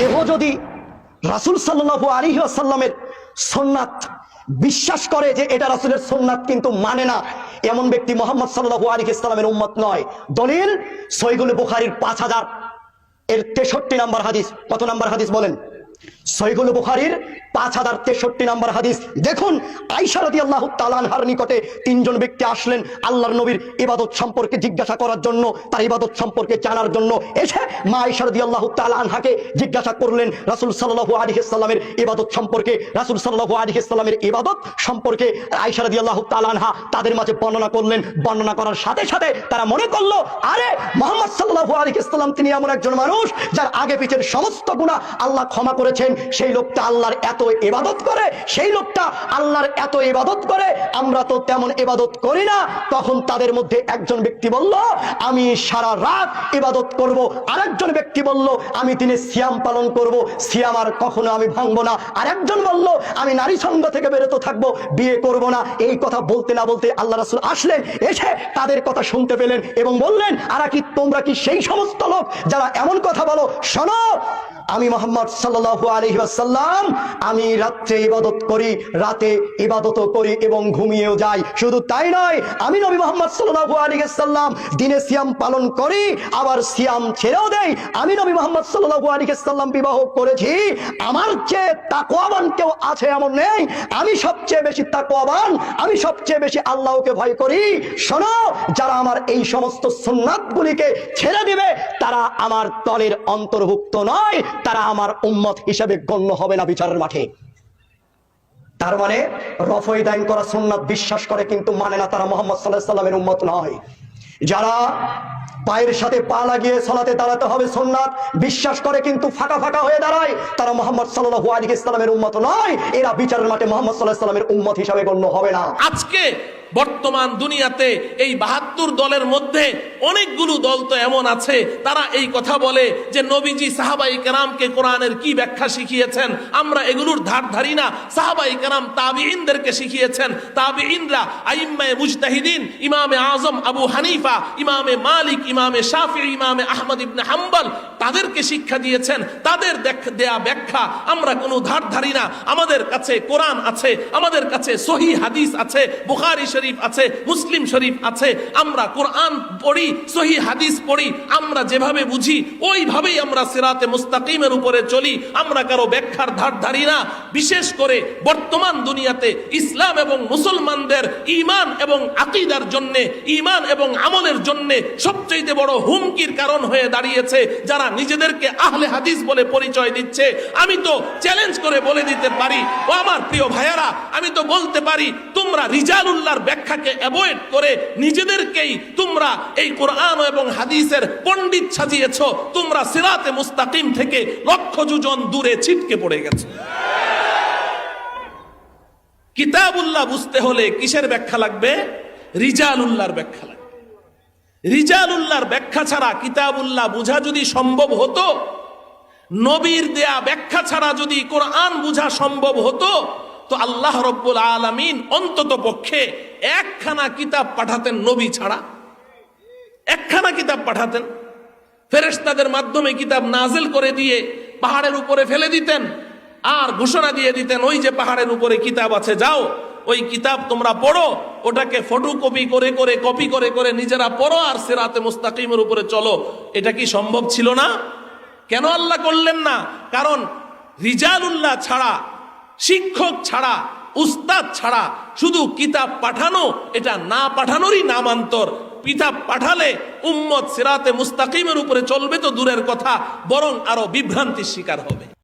কেহ যদি রাসুল সাল্লাহ আলী আসাল্লামের সোননাথ বিশ্বাস করে যে এটা রাসুলের সোননাথ কিন্তু মানে না, এমন ব্যক্তি মোহাম্মদ সাল্লাহ আলী ইসলামের উম্মত নয়। দলিল সৈগুল বুখারির পাঁচ হাজার, এর তেষট্টি নাম্বার হাদিস, কত নাম্বার হাদিস বলেন? সৈগুল বুখারির পাঁচ হাজার তেষট্টি নাম্বার হাদিস। দেখুন আইসারদি আল্লাহ তালানহার নিকটে তিনজন ব্যক্তি আসলেন আল্লাহর নবীর ইবাদত সম্পর্কে জিজ্ঞাসা করার জন্য, তার ইবাদত সম্পর্কে জানার জন্য। এসে মা আইসারদি আল্লাহ তালানহাকে জিজ্ঞাসা করলেন, রাসুল সাল্লাহু আলী ইসলামের ইবাদত সম্পর্কে, রাসুল সাল্লাহু আলী ইসলামের ইবাদত সম্পর্কে আইসারদি আল্লাহ তালানহা তাদের মাঝে বর্ণনা করলেন। বর্ণনা করার সাথে সাথে তারা মনে করল, আরে, মোহাম্মদ সাল্লাহু আলী ইসলাম তিনি এমন একজন মানুষ, যার আগে পিছের সমস্ত গুণা আল্লাহ ক্ষমা করেছেন। সেই লোকটা আল্লাহর এত ইবাদত করে, সেই লোকটা আল্লাহর এত ইবাদত করে, আমরা তো তেমন ইবাদত করি না। তখন তাদের মধ্যে একজন ব্যক্তি বলল, আমি সারা রাত ইবাদত করব। আরেকজন ব্যক্তি বলল, আমি দিনে সিয়াম পালন করব। সিয়াম আর কখনো আমি ভাঙবো না। আরেকজন বলল, আমি নারী সঙ্গ থেকে বেরোতে থাকব, বিয়ে করব না। এই কথা বলতে না বলতে আল্লাহ রাসুল আসলেন, এসে তাদের কথা শুনতে পেলেন এবং বললেন, আর কি তোমরা কি সেই সমস্ত লোক যারা এমন কথা বলো? শোনো আমি মোহাম্মদ সাল্লাল্লাহু আলাইহি ওয়াসাল্লাম, আমি রাত্রে ইবাদত করি, রাতে ইবাদত করি এবং ঘুমিয়েও যাই। শুধু তাই নয়, আমি নবী মোহাম্মদ সাল্লাল্লাহু আলাইহি ওয়াসাল্লাম দিনে সিয়াম পালন করি, আবার সিয়াম ছেড়েও দেই। আমি নবী মোহাম্মদ সাল্লাল্লাহু আলাইহি ওয়াসাল্লাম বিবাহ করেছি। আমার চেয়ে তাকওয়াবান কেউ আছে এমন নেই। আমি সবচেয়ে বেশি তাকওয়াবান, আমি সবচেয়ে বেশি আল্লাহকে ভয় করি। শোনো, যারা আমার এই সমস্ত সুন্নাতগুলিকে ছেড়ে দিবে, তারা আমার দলের অন্তর্ভুক্ত নয়। তারা আমার উম্মত হিসেবে গণ্য হবে না বিচারের মাঠে। তার মানে রফই দাইন করা সুন্নাত বিশ্বাস করে কিন্তু মানে না তারা মোহাম্মদ সাল্লাহ সাল্লামের উম্মত নয়। যারা পায়ের সাথে পা লাগিয়ে সলাতে দাঁড়াতে হবে সোননাথ বিশ্বাস করে কিন্তু ফাঁকা ফাঁকা হয়ে দাঁড়ায়, তারা মোহাম্মদ সাল্লাহ আলী ইসলামের উম্মত নয়। এরা বিচারের মাঠে মোহাম্মদ সাল্লাহ সাল্লামের উম্মত হিসাবে গণ্য হবে না। আজকে বর্তমান দুনিয়াতে এই বাহাত্তর দলের মধ্যে অনেকগুলো দল তো এমন আছে, তারা এই কথা বলে যে নবীজি সাহাবাই কেরামকে কোরআনের কি ব্যাখ্যা শিখিয়েছেন? আমরা এগুলোর ধার ধারি না। সাহাবাই কেরাম তাবিইনদেরকে শিখিয়েছেন। তাবিইনরা আইম্মায়ে মুজতাহিদিন, ইমামে আজম আবু হানিফা, ইমামে মালিক, ইমামে শাফি, ইমামে আহমদ ইবনে হাম্বল তাদেরকে শিক্ষা দিয়েছেন, তাদের দেয়া ব্যাখ্যা আমরা কোনো ধার ধারি না। আমাদের কাছে কোরআন আছে, আমাদের কাছে সহি হাদিস আছে, বুখারি শরীফ আছে, মুসলিম শরীফ আছে। আমরা কোরআন পড়ি, সহি হাদিস পড়ি, আমরা যেভাবে বুঝি, ওইভাবেই আমরা সিরাতে মুস্তাকিমের উপরে চলি। আমরা কারও ব্যাখ্যার ধার ধারি না। বিশেষ করে বর্তমান দুনিয়াতে ইসলাম এবং মুসলমানদের ইমান এবং আকিদার জন্য ইমান এবং আমলের জন্য সবচেয়ে বড় হুমকির কারণ হয়ে দাঁড়িয়েছে যারা নিজেদেরকে আহলে হাদিস বলে পরিচয় দিচ্ছে। আমি তো চ্যালেঞ্জ করে বলে দিতে পারি। ও আমার প্রিয় ভাইয়ারা, আমি তো বলতে পারি, তোমরা রিজালুল্লাহর ব্যাখ্যাকে অ্যাভয়েড করে নিজেদেরকেই তোমরা এই কোরআন এবং হাদিসের পণ্ডিত সাজিয়েছ। তোমরা সিরাতে মুস্তাকিম থেকে লক্ষ যোজন দূরে ছিটকে পড়ে গেছে। কিতাবুল্লাহ বুঝতে হলে কিসের ব্যাখ্যা লাগবে? রিজালুল্লাহর ব্যাখ্যা লাগবে। রিজালুল্লাহর ব্যাখ্যা ছাড়া কিতাবুল্লাহ বোঝা যদি সম্ভব হতো, নবীর দেয়া ব্যাখ্যা ছাড়া যদি কোরআন বোঝা সম্ভব হতো, তো আল্লাহ রব্বুল আলামিন অন্তত পক্ষে একখানা কিতাব পাঠাতেন নবী ছাড়া। একখানা কিতাব পাঠাতেন। ফেরেশতাদের মাধ্যমে কিতাব নাজেল করে দিয়ে পাহাড়ের উপরে ফেলে দিতেন, আর ঘোষণা দিয়ে দিতেন, ওই যে পাহাড়ের উপরে কিতাব আছে, যাও। ওই কিতাব তোমরা পড়ো, ওটাকে ফটোকপি করে করে কপি করে করে নিজেরা পড়ো আর সেরাতে মুস্তাকিমের উপরে চলো। এটা কি সম্ভব ছিল না? কেন আল্লাহ করলেন না? কারণ রিজালুল্লাহ ছাড়া, শিক্ষক ছাড়া, উস্তাদ ছাড়া শুধু কিতাব পাঠানো, এটা না পাঠানোরই নামান্তর। কিতাব পাঠালে উম্মত সিরাতে মুস্তাকিমের উপরে চলবে তো দূরের কথা, বরং আরও বিভ্রান্তির শিকার হবে।